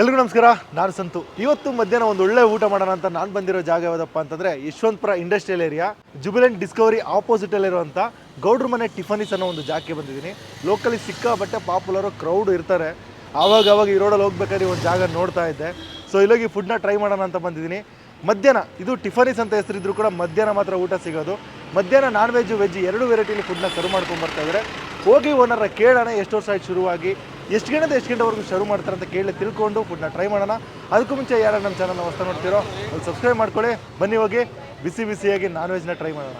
ಎಲ್ರಿಗೂ ನಮಸ್ಕಾರ. ನಾನು ಸಂತು. ಇವತ್ತು ಮಧ್ಯಾಹ್ನ ಒಂದು ಒಳ್ಳೆ ಊಟ ಮಾಡೋಣ ಅಂತ ನಾನು ಬಂದಿರೋ ಜಾಗ ಯಾವುದಪ್ಪ ಅಂತಂದ್ರೆ Yeshwanthpur industrial area Jubilant Discovery opposite ಅಲ್ಲಿರುವಂಥ ಗೌಡ್ರ ಮನೆ ಟಿಫನಿಸ್ ಅನ್ನೋ ಒಂದು ಜಾಗಕ್ಕೆ ಬಂದಿದ್ದೀನಿ. ಲೋಕಲಿ ಸಿಕ್ಕಾಪಟ್ಟೆ ಪಾಪ್ಯುಲರು ಕ್ರೌಡ್ ಇರ್ತಾರೆ. ಆವಾಗ ಆವಾಗ ಈ ರೋಡಲ್ಲಿ ಹೋಗ್ಬೇಕಾದ್ರೆ ಒಂದು ಜಾಗ ನೋಡ್ತಾ ಇದ್ದೆ. ಸೊ ಇಲ್ಲೋಗಿ ಫುಡ್ನ ಟ್ರೈ ಮಾಡೋಣ ಅಂತ ಬಂದಿದ್ದೀನಿ. ಮಧ್ಯಾಹ್ನ, ಇದು ಟಿಫನಿಸ್ ಅಂತ ಹೆಸರಿದ್ರು ಕೂಡ ಮಧ್ಯಾಹ್ನ ಮಾತ್ರ ಊಟ ಸಿಗೋದು. ಮಧ್ಯಾಹ್ನ ನಾನ್ ವೆಜ್ ವೆಜ್ ಎರಡು ವೆರೈಟಿಲಿ ಫುಡ್ನ ಸರ್ವ್ ಮಾಡ್ಕೊಂಡು ಬರ್ತಾ ಇದ್ದಾರೆ ಹೋಗಿ ಓನರ ಕೇಳೋಣ, ಎಷ್ಟು ವರ್ಷ ಆಯ್ತು ಶುರುವಾಗಿ, ಎಷ್ಟು ಗಂಟೆ ಎಷ್ಟು ಗಂಟೆವರೆಗೂ ಶುರು ಮಾಡ್ತಾರೆ ಅಂತ ಕೇಳಿ ತಿಳ್ಕೊಂಡು ಫುಡ್ನ ಟ್ರೈ ಮಾಡೋಣ. ಅದಕ್ಕೂ ಮುಂಚೆ ಯಾರು ನಮ್ಮ ಚಾನಲ್ನ ಹೊಸ ನೋಡ್ತೀರೋ ಅಲ್ಲಿ ಸಬ್ಸ್ಕ್ರೈಬ್ ಮಾಡ್ಕೊಳ್ಳಿ. ಬನ್ನಿ ಹೋಗಿ, ಬಿಸಿ ಬಿಸಿಯಾಗಿ ನಾನ್ ವೆಜ್ನ ಟ್ರೈ ಮಾಡೋಣ.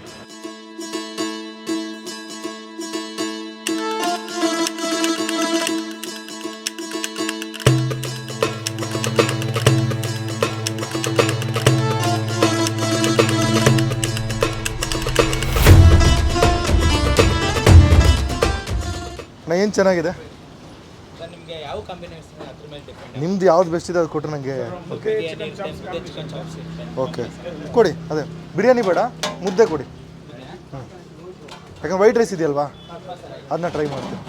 ನಾ ಏನು ಚೆನ್ನಾಗಿದೆ? ಸರ್ ನಿಮಗೆ ಯಾವ ಕಾಂಬಿನೇಷನ್ ಅದ್ರ ಮೇಲೆ ಡಿಪೆಂಡ್ ನಿಮ್ದು ಯಾವ್ದು ಬೆಸ್ಟ್ ಇದೆ ಅದು ಕೊಟ್ಟರೆ ನನಗೆ ಓಕೆ ಬಿರಿಯಾನಿ ಇರುತ್ತೆ ಮುದ್ದೆ ಚಿಕನ್ ಚಾಪ್ಸ್ ಇರುತ್ತೆ ಓಕೆ ಕೊಡಿ ಅದೇ. ಬಿರಿಯಾನಿ ಬೇಡ ಮುದ್ದೆ ಕೊಡಿ. ಹ್ಞೂ ಯಾಕಂದ್ರೆ ವೈಟ್ ರೈಸ್ ಇದೆಯಲ್ವಾ? ಅದನ್ನ ಟ್ರೈ ಮಾಡ್ತೀನಿ.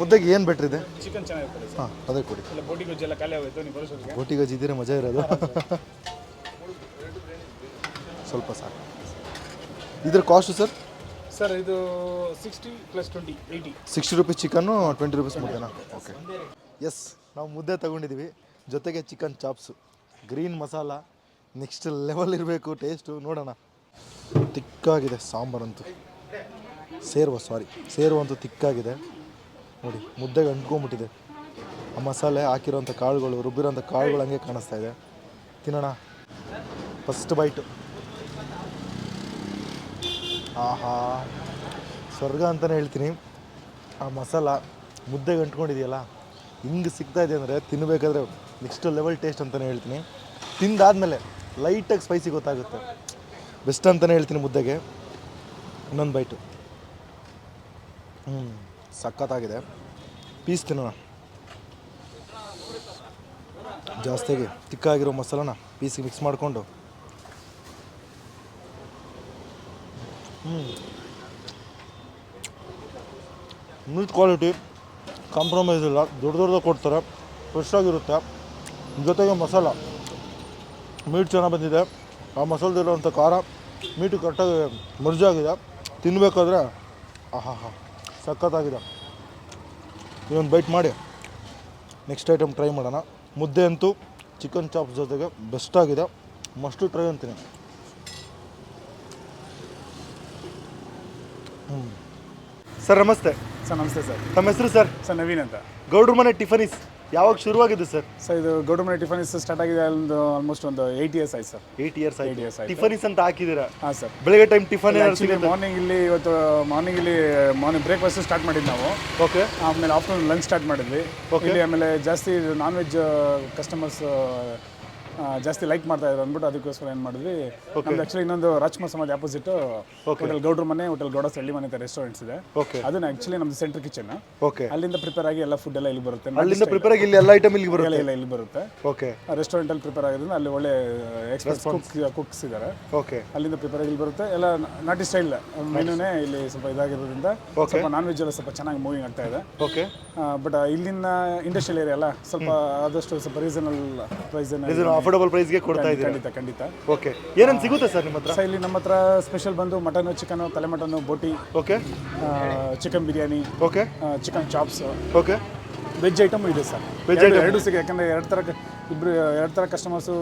ಮುದ್ದೆಗೆ ಏನು ಬೆಟ್ರ್ ಇದೆ? ಚಿಕನ್ ಚೆನ್ನಾಗಿರ್ತದೆ ಸರ್. ಹಾಂ ಅದೇ ಕೊಡಿ. ಇಲ್ಲ ಬೋಟಿ ಗೊಜ್ಜಿ ಎಲ್ಲ ಖಾಲಿ ಆಗೋಯ್ತು ನೀವು ಬರೋಸೋದಕ್ಕೆ ಗೋಟಿ ಗಜ್ಜಿ ಇದ್ದರೆ ಮಜಾ ಇರೋದು. ಸ್ವಲ್ಪ ಸಾಕು. ಇದ್ರ ಕಾಸ್ಟು ಸರ್? ಸರ್, ಇದು sixty plus twenty eighty sixty rupees chicken twenty rupees ಮುದ್ದೆನಾ okay yes ನಾವು ಮುದ್ದೆ ತಗೊಂಡಿದ್ದೀವಿ ಜೊತೆಗೆ chicken chops green masala next level ಇರಬೇಕು ಟೇಸ್ಟು ನೋಡೋಣ. ತಿಕ್ಕಾಗಿದೆ, ಸಾಂಬಾರಂತೂ. ಸೇರುವ ಸಾರಿ ಸೇರುವಂತೂ ತಿಕ್ಕಾಗಿದೆ. ನೋಡಿ ಮುದ್ದೆಗೆ ಅಂಟ್ಕೊಂಬಿಟ್ಟಿದೆ ಆ ಮಸಾಲೆ ಹಾಕಿರೋಂಥ ಕಾಳುಗಳು, ರುಬ್ಬಿರೋಂಥ ಕಾಳುಗಳು ಹಂಗೆ ಕಾಣಿಸ್ತಾ ಇದೆ. ತಿನ್ನೋಣ. ಫಸ್ಟ್ ಬೈಟು ಆಹಾ. ಸ್ವರ್ಗ ಅಂತಲೇ ಹೇಳ್ತೀನಿ. ಆ ಮಸಾಲ ಮುದ್ದೆಗೆ ಅಂಟ್ಕೊಂಡಿದೆಯಲ್ಲ, ಹಿಂಗೆ ಸಿಗ್ತಾ ಇದೆ ಅಂದರೆ ತಿನ್ನಬೇಕಾದ್ರೆ ನೆಕ್ಸ್ಟ್ ಲೆವೆಲ್ ಟೇಸ್ಟ್ ಅಂತಲೇ ಹೇಳ್ತೀನಿ. ತಿಂದಾದ್ಮೇಲೆ ಲೈಟಾಗಿ ಸ್ಪೈಸಿ ಗೊತ್ತಾಗುತ್ತೆ. ಬೆಸ್ಟ್ ಅಂತಲೇ ಹೇಳ್ತೀನಿ ಮುದ್ದೆಗೆ. ಇನ್ನೊಂದು ಬೈಟು ಹ್ಞೂ ಸಖತ್ತಾಗಿದೆ. ಪೀಸ್ ತಿನ್ನೋಣ. ಜಾಸ್ತಿಯಾಗಿ ತಿಕ್ಕಾಗಿರೋ ಮಸಾಲನ ಪೀಸಿಗೆ ಮಿಕ್ಸ್ ಮಾಡಿಕೊಂಡು ಮೀಟ್ ಕ್ವಾಲಿಟಿ ಕಾಂಪ್ರಮೈಸ್ ಇಲ್ಲ. ದೊಡ್ಡ ದೊಡ್ಡದಾಗ ಕೊಡ್ತಾರೆ. ಫ್ರೆಶ್ ಆಗಿರುತ್ತೆ. ಜೊತೆಗೆ ಮಸಾಲ. ಮೀಟ್ ಚೆನ್ನಾಗಿ ಬಂದಿದೆ. ಆ ಮಸಾಲದಲ್ಲಿರುವಂಥ ಖಾರ ಮೀಟು ಕರೆಕ್ಟಾಗಿ ಮರ್ಜಾಗಿದೆ ತಿನ್ನಬೇಕಾದ್ರೆ ಆಹಾ ಹಾ ಸಖತ್ತಾಗಿದೆ. ಇದೊಂದು ಬೈಟ್ ಮಾಡಿ. ನೆಕ್ಸ್ಟ್ ಐಟಮ್ ಟ್ರೈ ಮಾಡೋಣ. ಮುದ್ದೆ ಅಂತೂ ಚಿಕನ್ ಚಾಪ್ಸ್ ಜೊತೆಗೆ ಬೆಸ್ಟಾಗಿದೆ ಮಸ್ಟು ಟ್ರೈ ಅಂತೀನಿ. ಸರ್ ನಮಸ್ತೆ. ಸರ್ ನಮಸ್ತೆ ಸರ್. ತಮ್ಮ ಹೆಸರು ಸರ್? ಸರ್ ನವೀನ್ ಅಂತ. ಗೌಡ್ರ ಮನೆ ಟಿಫನಿಸ್ ಯಾವಾಗ ಶುರುವಾಗಿದೆ ಸರ್? ಸರ್ ಇದು ಗೌಡ್ರ ಮನೆ ಟಿಫನಿಸ್ ಸ್ಟಾರ್ಟ್ ಆಗಿದೆ ಒಂದು ಆಲ್ಮೋಸ್ಟ್ ಒಂದು ಏಯ್ಟ್ ಇಯರ್ಸ್ ಆಯ್ತು sir. Eight years Eight years ಆಯ್ತು. ಟಿಫನಿಸ್ ಅಂತ ಹಾಕಿದ್ದೀರಾ? ಹಾಂ ಸರ್. ಬೆಳಗ್ಗೆ ಟೈಮ್ ಟಿಫನ್ ಆ್ಯಕ್ಚುಲಿ ಮಾರ್ನಿಂಗ್ ಇಲ್ಲಿ ಇವತ್ತು ಮಾರ್ನಿಂಗ್ ಇಲ್ಲಿ ಮಾರ್ನಿಂಗ್ ಬ್ರೇಕ್ಫಾಸ್ಟ್ ಸ್ಟಾರ್ಟ್ ಮಾಡಿದ್ದು ನಾವು. ಓಕೆ ಆಮೇಲೆ ಆಫ್ಟರ್ನೂನ್ ಲಂಚ್ ಸ್ಟಾರ್ಟ್ ಮಾಡಿದ್ವಿ. ಇಲ್ಲಿ ಆಮೇಲೆ ಜಾಸ್ತಿ ನಾನ್ ವೆಜ್ ಕಸ್ಟಮರ್ಸ್ ಜಾಸ್ತಿ ಲೈಕ್ ಮಾಡ್ತಾ ಇದ್ರು ಅಂದ್ಬಿಟ್ಟು ಅದಕ್ಕೋಸ್ಕರ ಏನು ಮಾಡಿದ್ವಿ. ನಮ್ದು ಆ್ಯಕ್ಚುಲಿ ಇನ್ನೊಂದು ರಾಜ್ಕುಮಾರ್ ಸಮಾಜ್ ಆಪೋಸಿಟ್ ಹೋಟೆಲ್ ಗೌಡ್ರ ಮನೆ ಹೋಟೆಲ್ ಗೌಡ ಸಳ್ಳಿ ಮನೆ ರೆಸ್ಟೋರೆಂಟ್ಸ್ ಇದೆ. ಓಕೆ ಅದನ್ನ ಆ್ಯಕ್ಚುಲಿ ನಮ್ದು ಸೆಂಟ್ರ್ ಕಿಚನ್ ಓಕೆ ಅಲ್ಲಿಂದ ಪ್ರಿಪೇರ್ ಆಗಿ ಎಲ್ಲ ಫುಡ್ ಎಲ್ಲ ಇಲ್ಲಿ ಬರುತ್ತೆ. ಅಲ್ಲಿಂದ ಪ್ರಿಪೇರ್ ಆಗಿ ಇಲ್ಲಿ ಎಲ್ಲ ಐಟಮ್ ಇಲ್ಲಿ ಬರುತ್ತೆ? ಎಲ್ಲ ಇಲ್ಲಿ ಬರುತ್ತೆ. ಓಕೆ ರೆಸ್ಟೋರೆಂಟ್ ಅಲ್ಲಿ ಪ್ರಿಪೇರ್ ಆಗಿರೋದ್ರಿಂದ ಅಲ್ಲಿ ಒಳ್ಳೆ ಎಕ್ಸ್ಪರ್ಟ್ಸ್ ಕುಕ್ಸ್ ಕುಕ್ಸ್ ಇದ್ದಾರೆ. ಓಕೆ ಅಲ್ಲಿಂದ ಪ್ರಿಪೇರ್ ಆಗಿ ಇಲ್ಲಿ ಬರುತ್ತೆ. ಎಲ್ಲ ನಾಟಿ ಸ್ಟೈಲ್ ಮೆನುನೇ ಇಲ್ಲಿ ಸ್ವಲ್ಪ ಇದಾಗಿರೋದ್ರಿಂದ ಸ್ವಲ್ಪ ನಾನ್ ವೆಜ್ ಎಲ್ಲ ಸ್ವಲ್ಪ ಚೆನ್ನಾಗಿ ಮೂವಿಂಗ್ ಆಗ್ತಾ ಇದೆ. ಓಕೆ ಬಟ್ ಇಲ್ಲಿನ ಇಂಡಸ್ಟ್ರಿಯಲ್ ಏರಿಯಾ ಅಲ್ಲ ಸ್ವಲ್ಪ ಆದಷ್ಟು ಸ್ವಲ್ಪ ರೀಸನಲ್ ಪ್ರೈಸ್ ಅಫೋರ್ಡಬಲ್ ಪ್ರೈಸ್ಗೆ ಕೊಡ್ತಾ ಇದ್ದೀರಾ? ಖಂಡಿತ ಖಂಡಿತ. ಓಕೆ ಏನೇನು ಸಿಗುತ್ತೆ ಸರ್ ನಿಮ್ಮ ಹತ್ರ? ಸೊ ಇಲ್ಲಿ ನಮ್ಮ ಹತ್ರ ಸ್ಪೆಷಲ್ ಬಂದು ಮಟನ್ ಚಿಕನ್ ತಲೆ ಮಟನ್ ಬೋಟಿ okay chicken biryani okay chicken chops okay veg item ಇದೆ ಸರ್. ವೆಜ್ ಐಟಮ್ ಎರಡು ಸಿಗುತ್ತೆ. ಯಾಕಂದ್ರೆ ಎರಡು ಥರ ಇಬ್ರು ಎರಡು ತರ customers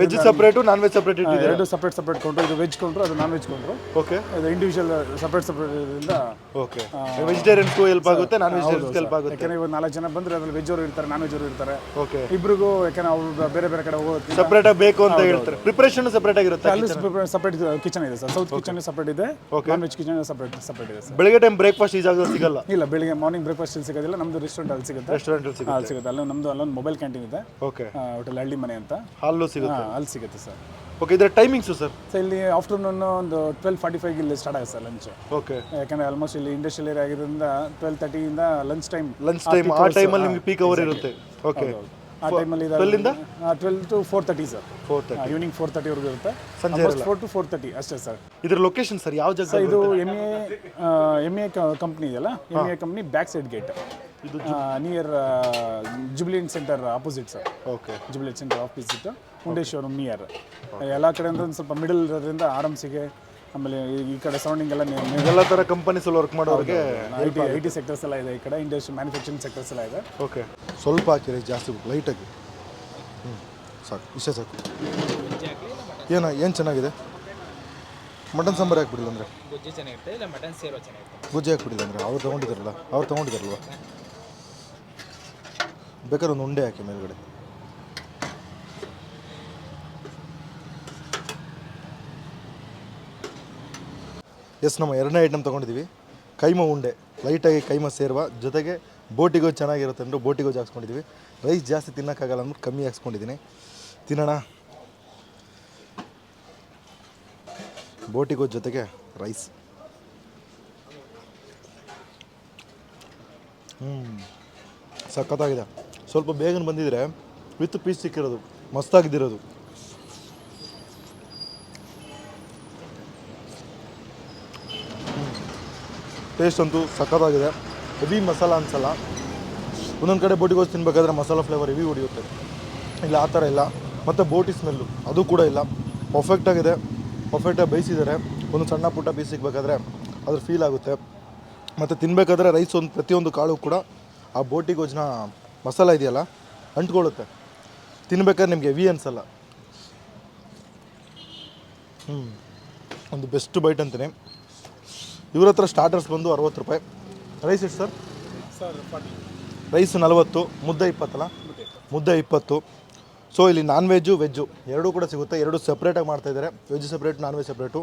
veg separate non veg separate ಎರಡು ಸಪ್ರೇಟ್ ಸಪ್ರೇಟ್ ಕೊಂಡ್ರು ಇದು ವೆಜ್ ಕೊಂಡ್ರು ಅದು ನಾನ್ ವೆಜ್ ಕೊಂಡ್ರು ಓಕೆ ಇದು ಇಂಡಿವಿಜುವಲ್ ಸಪ್ರೇಟ್ ಸಪ್ರೇಟ್ ಇದರಿಂದ ಓಕೆ ವೆಜಿಟೇರಿಯನ್ಸ್ಗೂ ಹೆಲ್ಪ್ ಆಗುತ್ತೆ ನಾನ್ ವೆಜಿಟೇರಿಯನ್ಸ್ಗೂ ಹೆಲ್ಪ್ ಆಗುತ್ತೆ. ಯಾಕಂದ್ರೆ ಇವಾಗ ನಾಲ್ಕು ಜನ ಬಂದ್ರೆ ಅದ್ರಲ್ಲಿ ವೆಜ್ ಅವರು ಇರ್ತಾರೆ ನಾನ್ ವೆಜ್ ಅವರು ಇರ್ತಾರೆ. ಓಕೆ ಇಬ್ರಿಗೂ ಯಾಕಂದ್ರೆ ಅವ್ರು ಬೇರೆ ಬೇರೆ ಕಡೆ ಹೋಗೋದು ಸಪ್ರೇಟ್ ಆಗಿ ಬೇಕು ಅಂತ ಹೇಳ್ತಾರೆ. ಪ್ರಿಪರೇಷನ್ ಸಪ್ರೇಟ್ ಆಗಿರುತ್ತೆ ಅಲ್ಲಿ ಸಪ್ರೇಟ್ ಕಿಚನ್ ಇದೆ ಸರ್. ಸೌತ್ ಕಿಚನ್ ಸಪ್ರೇಟ್ ಇದೆ non veg kitchen separate separate ಇದೆ ಸರ್. ಬೆಳಗ್ಗೆ ಟೈಮ್ ಬ್ರೇಕ್ಫಾಸ್ಟ್ ಈ ಜಾಗದಲ್ಲಿ ಸಿಗಲ್ಲ? ಇಲ್ಲ ಬೆಳಿಗ್ಗೆ ಮಾರ್ನಿಂಗ್ ಬ್ರೇಕ್ಫಾಸ್ಟ್ ಇಲ್ಲಿ ಸಿಗೋದಿಲ್ಲ ನಮ್ದು ರೆಸ್ಟೋರೆಂಟ್ ಅಲ್ಲಿ ಸಿಗುತ್ತೆ. ರೆಸ್ಟೋರೆಂಟ್ ಅಲ್ಲಿ ಸಿಗುತ್ತೆ. ಅಲ್ಲಿ ಸಿಗುತ್ತೆ. ಅಲ್ಲಿ ನಮ್ದು ಅಲ್ಲೊಂದು ಮೊಬೈಲ್ ಕ್ಯಾಂಟೀನ್ ಇದೆ. ಓಕೆ ಹೋಟೆಲ್ ಹಳ್ಳಿ ಮನೆ ಅಂತ. ಹಾಲು ಸಿಗುತ್ತೆ. ಹಾಲು ಅಲ್ಲಿ ಸಿಗುತ್ತೆ ಸರ್ ಓಕೆ ಇದರ ಟೈಮಿಂಗ್ಸು ಸರ್ ಸರ್ ಇಲ್ಲಿ ಆಫ್ಟರ್ನೂನ್ ಒಂದು ಟ್ವೆಲ್ ಫಾರ್ಟಿ ಫೈವ್ ಇಲ್ಲಿ ಸ್ಟಾರ್ಟ್ ಆಗುತ್ತೆ ಸರ್ ಲಂಚ್ ಓಕೆ ಯಾಕಂದ್ರೆ ಆಲ್ಮೋಸ್ಟ್ ಇಲ್ಲಿ ಇಂಡಸ್ಟ್ರಿಯಲ್ ಏರಿಯಾ ಆಗಿರೋದ್ರಿಂದ ಟ್ವೆಲ್ ತರ್ಟಿಯಿಂದ ಲಂಚ್ ಟೈಮ್ ಲಂಚ್ ಟೈಮ್ ಆ ಟೈಮಲ್ಲಿ ನಿಮಗೆ ಪೀಕ್ ಅವರ್ ಇರುತ್ತೆ. ಓಕೆ ಆ ಟೈಮಲ್ಲಿ ಟ್ವೆಲ್ಲಿಂದ twelve to four thirty sir four thirty evening four ತರ್ಟಿವರೆಗೂ ಇರುತ್ತೆ. ಸಂಜೆ ಫೋರ್ ಟು ಫೋರ್ ತರ್ಟಿ ಅಷ್ಟೇ ಸರ್ ಇದ್ರ ಲೊಕೇಶನ್ ಸರ್ ಯಾವ ಜಾಗ ಇದು M A M A company ಇದೆಯಲ್ಲ? M A company back side gate near Jubilant centre opposite sir okay Jubilant centre opposite showroom near ಎಲ್ಲ ಕಡೆಯಿಂದ ಒಂದು ಸ್ವಲ್ಪ ಮಿಡಲ್ ಇರೋದ್ರಿಂದ ಆರಾಮ್ಸಿಗೆ ಆಮೇಲೆ ಈ- ಕಡೆ ಸರೌಂಡಿಂಗ್ ಎಲ್ಲ ಎಲ್ಲ ಥರ ಕಂಪನೀಸಲ್ಲಿ ವರ್ಕ್ ಮಾಡೋರಿಗೆ I T I T sectors ಎಲ್ಲ ಇದೆ ಈ ಕಡೆ ಇಂಡಸ್ಟ್ರಿ ಮ್ಯಾನುಫ್ಯಾಕ್ಚರಿಂಗ್ ಸೆಕ್ಟರ್ಸ್ ಎಲ್ಲ ಇದೆ. ಓಕೆ ಸ್ವಲ್ಪ ಹಾಕಿರಿ ಜಾಸ್ತಿ ಲೈಟಾಗಿ ಹ್ಞೂ ಸಾಕು ಇಷ್ಟೇ ಸಾಕು. ಏನ ಏನು ಚೆನ್ನಾಗಿದೆ? ಮಟನ್ ಸಾಂಬಾರು ಹಾಕ್ಬಿಡಿಲ್ಲ ಅಂದರೆ? ಗೊಜ್ಜಿ ಚೆನ್ನಾಗಿರುತ್ತೆ ಇಲ್ಲ ಮಟನ್ ಸೇರೋ ಚೆನ್ನಾಗಿರುತ್ತೆ? ಗುಜ್ಜಿ ಹಾಕ್ಬಿಡಿಲ್ಲ ಅಂದರೆ ಅವ್ರು ತೊಗೊಂಡಿದ್ದಾರಲ್ಲ ಅವ್ರು ತೊಗೊಂಡಿದ್ದಾರಲ್ವ? ಬೇಕಾದ್ರೆ ಒಂದು ಉಂಡೆ ಹಾಕಿ ಮೇಲ್ಗಡೆ. ಎಸ್, ನಮ್ಮ ಎರಡನೇ ಐಟಮ್ ತೊಗೊಂಡಿದ್ದೀವಿ ಕೈಮ ಉಂಡೆ. ಲೈಟಾಗಿ ಕೈಮ ಸೇರುವ ಜೊತೆಗೆ ಬೋಟಿಗೋ ಚೆನ್ನಾಗಿರುತ್ತೆ ಅಂದರು ಬೋಟಿಗೂ ಹಾಕ್ಸ್ಕೊಂಡಿದ್ದೀವಿ ರೈಸ್ ಜಾಸ್ತಿ ತಿನ್ನೋಕ್ಕಾಗಲ್ಲ ಅಂದ್ಬಿಟ್ಟು ಕಮ್ಮಿ ಹಾಕ್ಸ್ಕೊಂಡಿದ್ದೀನಿ ತಿನ್ನೋಣ. ಬೋಟಿಗೂ ಜೊತೆಗೆ ರೈಸ್ ಹ್ಞೂ ಸಖತ್ತಾಗಿದೆ. ಸ್ವಲ್ಪ ಬೇಗನೆ ಬಂದಿದ್ರೆ ವಿತ್ ಪೀಸ್ ಸಿಕ್ಕಿರೋದು, ಮಸ್ತಾಗಿದ್ದಿರೋದು. ಟೇಸ್ಟ್ ಅಂತೂ ಸಖತ್ತಾಗಿದೆ. ಹೆವಿ ಮಸಾಲ ಅನ್ಸಲ್ಲ. ಒಂದೊಂದು ಕಡೆ ಬೋಟಿಗೋಸ್ ತಿನ್ಬೇಕಾದ್ರೆ ಮಸಾಲ ಫ್ಲೇವರ್ ಹೆವಿ ಹೊಡಿಯುತ್ತೆ. ಇಲ್ಲ, ಆ ಥರ ಇಲ್ಲ. ಮತ್ತು ಬೋಟಿ ಸ್ಮೆಲ್ಲು ಅದು ಕೂಡ ಇಲ್ಲ. ಪರ್ಫೆಕ್ಟಾಗಿದೆ ಪರ್ಫೆಕ್ಟಾಗಿ ಬೇಯಿಸಿದ್ದಾರೆ. ಒಂದು ಸಣ್ಣ ಪುಟ್ಟ ಪೀಸ್ ಸಿಗಬೇಕಾದ್ರೆ ಅದ್ರ ಫೀಲ್ ಆಗುತ್ತೆ. ಮತ್ತು ತಿನ್ನಬೇಕಾದ್ರೆ ರೈಸ್ ಒಂದು, ಪ್ರತಿಯೊಂದು ಕಾಳು ಕೂಡ ಆ ಬೋಟಿ ಗೊಜ್ಜಿನ ಮಸಾಲ ಇದೆಯಲ್ಲ ಅಂಟ್ಕೊಳ್ಳುತ್ತೆ. ತಿನ್ಬೇಕಾದ್ರೆ ನಿಮಗೆ ವಿ ಅನ್ಸಲ್ಲ. ಹ್ಞೂ ಒಂದು ಬೆಸ್ಟ್ ಬೈಟ್ ಅಂತೀನಿ. ಇವ್ರ ಹತ್ರ ಸ್ಟಾರ್ಟರ್ಸ್ ಬಂದು ಅರವತ್ತು ರೂಪಾಯಿ. ರೈಸ್ ಎಷ್ಟು ಸರ್? ರೈಸ್ ನಲವತ್ತು ಮುದ್ದೆ ಇಪ್ಪತ್ತಲ್ಲ? ಮುದ್ದೆ ಇಪ್ಪತ್ತು. ಸೊ ಇಲ್ಲಿ ನಾನ್ ವೆಜ್ಜು ವೆಜ್ಜು ಎರಡೂ ಕೂಡ ಸಿಗುತ್ತೆ. ಎರಡು ಸಪ್ರೇಟಾಗಿ ಮಾಡ್ತಾಯಿದ್ದಾರೆ veg separate non veg separate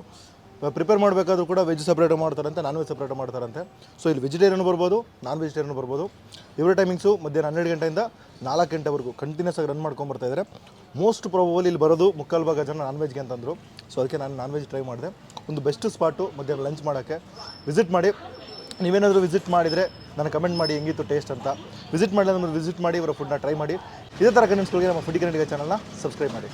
prepare ಮಾಡಬೇಕಾದ್ರೂ ಕೂಡ ವೆಜ್ ಸಪ್ರೇಟ್ ಮಾಡ್ತಾರಂತೆ ನಾನ್ ವೆಜ್ ಸಪ್ರೇಟ್ ಮಾಡ್ತಾರಂತೆ. ಸೊ ಇಲ್ಲಿ ವೆಜಿಟೇರಿಯನ್ ಬರ್ಬೋದು ನಾನ್ ವೆಜಿಟೇರಿಯನ್ ಬರ್ಬೋದು ಇವರ ಟೈಮಿಂಗ್ಸು ಮಧ್ಯಾಹ್ನ ಹನ್ನೆರಡು ಗಂಟೆಯಿಂದ ನಾಲ್ಕು ಗಂಟೆವರೆಗೂ ಕಂಟಿನ್ಯೂಸ್ ಆಗಿ ರನ್ ಮಾಡ್ಕೊಂಡು ಬರ್ತಾ ಇದ್ದಾರೆ ಮೋಸ್ಟ್ ಪ್ರಾಬಬಲ್ ಇಲ್ಲಿ ಬರೋದು ಮುಕ್ಕಾಲು ಭಾಗ ಜನ ನಾನ್ ವೆಜ್ಗೆ ಅಂತಂದರು. ಸೊ ಅದಕ್ಕೆ ನಾನು ನಾನ್ ವೆಜ್ ಟ್ರೈ ಮಾಡಿದೆ. ಒಂದು ಬೆಸ್ಟ್ ಸ್ಪಾಟು ಮಧ್ಯಾಹ್ನ ಲಂಚ್ ಮಾಡೋಕ್ಕೆ. ವಿಸಿಟ್ ಮಾಡಿ. ನೀವೇನಾದರೂ ವಿಸಿಟ್ ಮಾಡಿದರೆ ನನಗೆ ಕಮೆಂಟ್ ಮಾಡಿ ಹೆಂಗಿತ್ತು ಟೇಸ್ಟ್ ಅಂತ. ವಿಸಿಟ್ ಮಾಡಿದ್ರೆ ವಿಸಿಟ್ ಮಾಡಿ ಇವರ ಫುಡ್ನ ಟ್ರೈ ಮಾಡಿ. ಇದೇ ಥರ ಕನೆನ್ಸ್ಗಳಿಗೆ ನಮ್ಮ ಫುಡ್ ಕನ್ನಡಿಗ ಚಾನಲ್ನ ಸಬ್ಸ್ಕ್ರೈಬ್ ಮಾಡಿ.